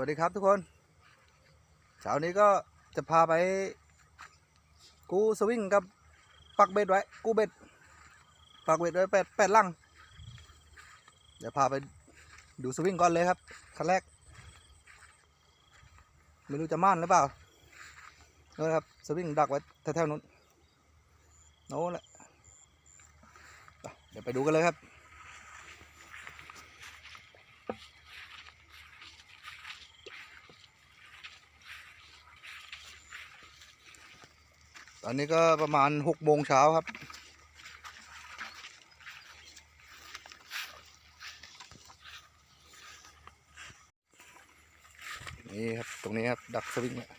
วัสดีครับทุกคนเช้านี้ก็จะพาไป กูสวิงกับปักเบ็ดไว้ กูเบ็ดปักเบ็ดไว้แปดแปดลังเดี๋ยวพาไปดูสวิงก่อนเลยครับขั้นแรกไม่รู้จะม่านหรือเปล่านู่นครับสวิงดักไว้แถวๆนู้นโน้นแหละเดี๋ยวไปดูกันเลยครับ อนนี้ก็ประมาณหกโมงเช้าครับ นี่ครับ ตรงนี้ครับ ดักสวิงเนี่ย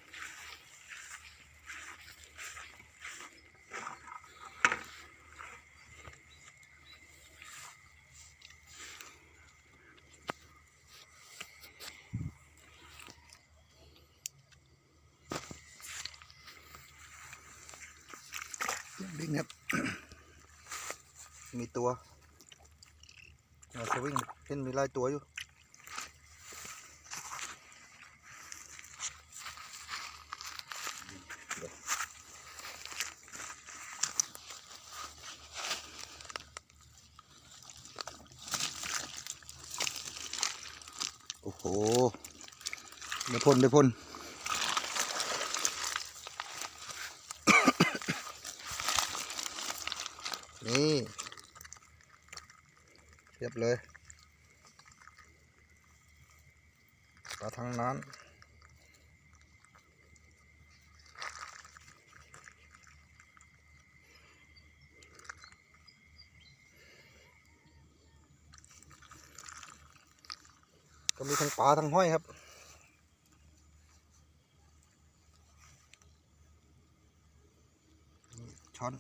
ดิ้งครับ มีตัวอ่าสวิงเห็นมีลายตัวอยู่โอ้โหได้พ่นได้พ่น นี่เรียบเลยปลาทางนั้นก็มีทั้งปลาทั้งห้อยครับ ช้อน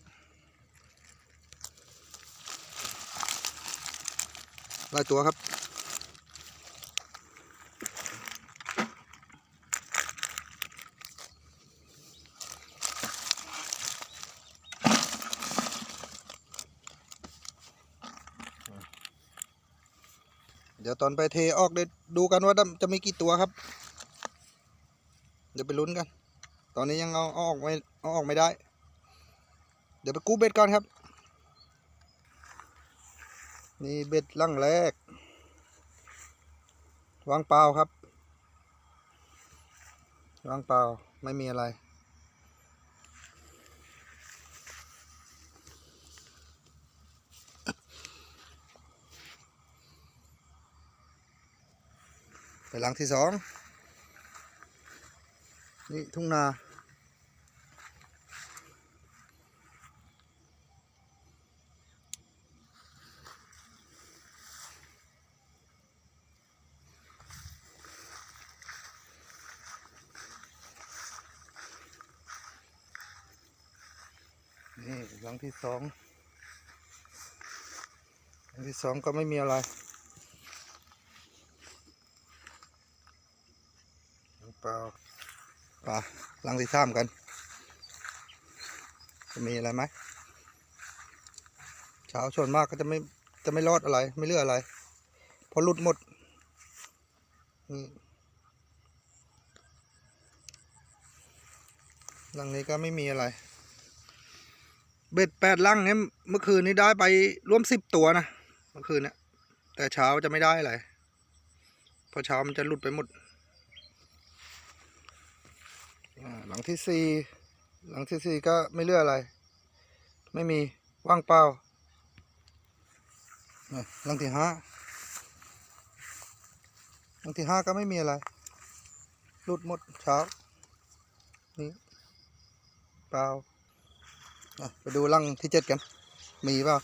ลายตัวครับ เดี๋ยวตอนไปเทออกเดี๋ยวดูกันว่าจะมีกี่ตัวครับ เดี๋ยวไปลุ้นกัน ตอนนี้ยังเอาเอาออกไม่เอาออกไม่ได้ เดี๋ยวไปกู้เบ็ดก่อนครับ นี่เบ็ดลังแรก วางเปล่าครับ วางเปล่าไม่มีอะไร ไปหลังที่สอง นี่ทุ่งนา นี่ห ลังที่สองหลังที่สองก็ไม่มีอะไร เปล่าป่าหลังที่สามกัน จะมีอะไรไหมเช้าชนมากก็จะไม่จะไม่รอดอะไร ไม่เลืออะไรเพอหลุดหมดนี่หลังนี้ก็ไม่มีอะไร เบ็ดแปดลังเนี่ยเมื่อคืนนี้ได้ไปร่วมสิบตัวนะเมื่อคืนเนี่ยแต่เช้าจะไม่ได้อะไรเพอเช้ามันจะหลุดไปหมดหลังที่สี่หลังที่สี่ก็ไม่เลือกอะไร ไม่มีว่างเปล่าหลังที่ห้าหลังที่ห้าก็ไม่มีอะไรหลุดหมดเช้านี่เปล่า ไปดูลังที่เจ็ดกัน มีเปล่าว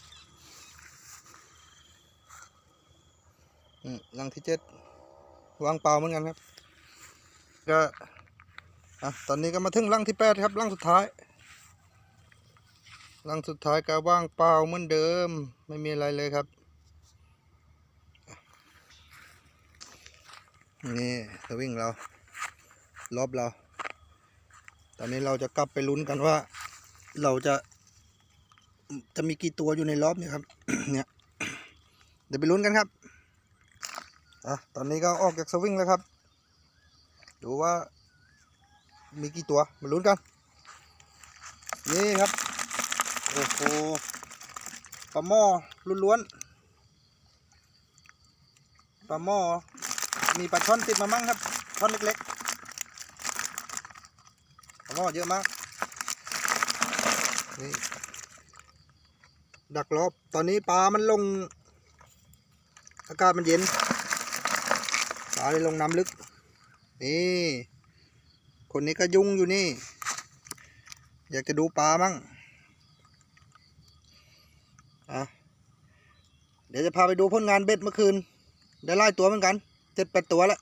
ลังที่เจ็ดวางเปล่าเหมือนกันครับ ก็อะตอนนี้ก็มาถึงลังที่แปดครับลังสุดท้ายลังสุดท้ายก็ว่างเปล่าเหมือนเดิม ไม่มีอะไรเลยครับ นี่สวิ่งเรา รอบเรา ตอนนี้เราจะกลับไปลุ้นกันว่า เราจะจะมีกี่ตัวอยู่ในรอบเนี่ยครับ เนี่ย เดี๋ยวไปลุ้นกันครับอะตอนนี้ก็ออกจากสวิงแล้วครับ ดูว่า มีกี่ตัวมาลุ้นกัน นี่ครับ โอ้โหปลาหม้อล้วนๆปลาหม้อมีปลาช่อนติดมามั่งครับช่อนเล็กๆปลาหม้อเยอะมาก นี่ ดักรอบ ตอนนี้ปลามันลง อากาศมันเย็น ปลาเลยลงน้ำลึก นี่ คนนี้ก็ยุ่งอยู่นี่ อยากจะดูปลามั่ง อะ เดี๋ยวจะพาไปดูผลงานเบ็ดเมื่อคืน ได้ไล่ตัวเหมือนกัน เจ็ดแปดตัวแล้ว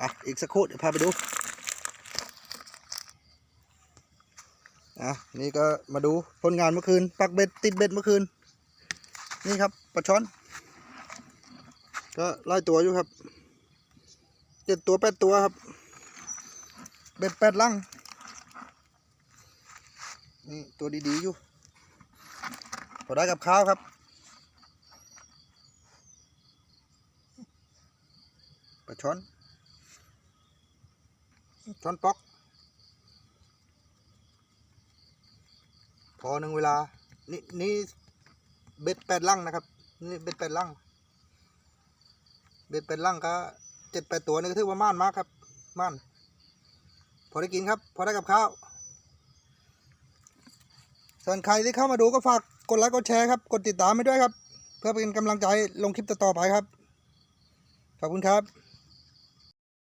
อะ อีกสักครู่เดี๋ยวพาไปดู อะนี่ก็มาดูผลงานเมื่อคืน ปักเบ็ดติดเบ็ดเมื่อคืน นี่ครับปลาช้อน ก็ไล่ตัวอยู่ครับเจ็ดตัวแปดตัวครับ เบ็ดแปดลังนี่ตัวดีๆอยู่พอได้กับข้าวครับปลาช้อนช้อนป๊อก พอหนึ่งเวลา นี่นี่เบ็ดแปดลังนะครับ นี่เบ็ดแปดลังเบ็ดแปดลังก็เจ็ดแปดตัวนี่ก็ถือว่าม่านมากครับม่าน พอได้กินครับ พอได้กับข้าวส่วนใครที่เข้ามาดูก็ฝากกดไลค์กดแชร์ครับ กดติดตามไปด้วยครับ เพื่อเป็นกำลังใจลงคลิปต่อๆไปครับ ขอบคุณครับ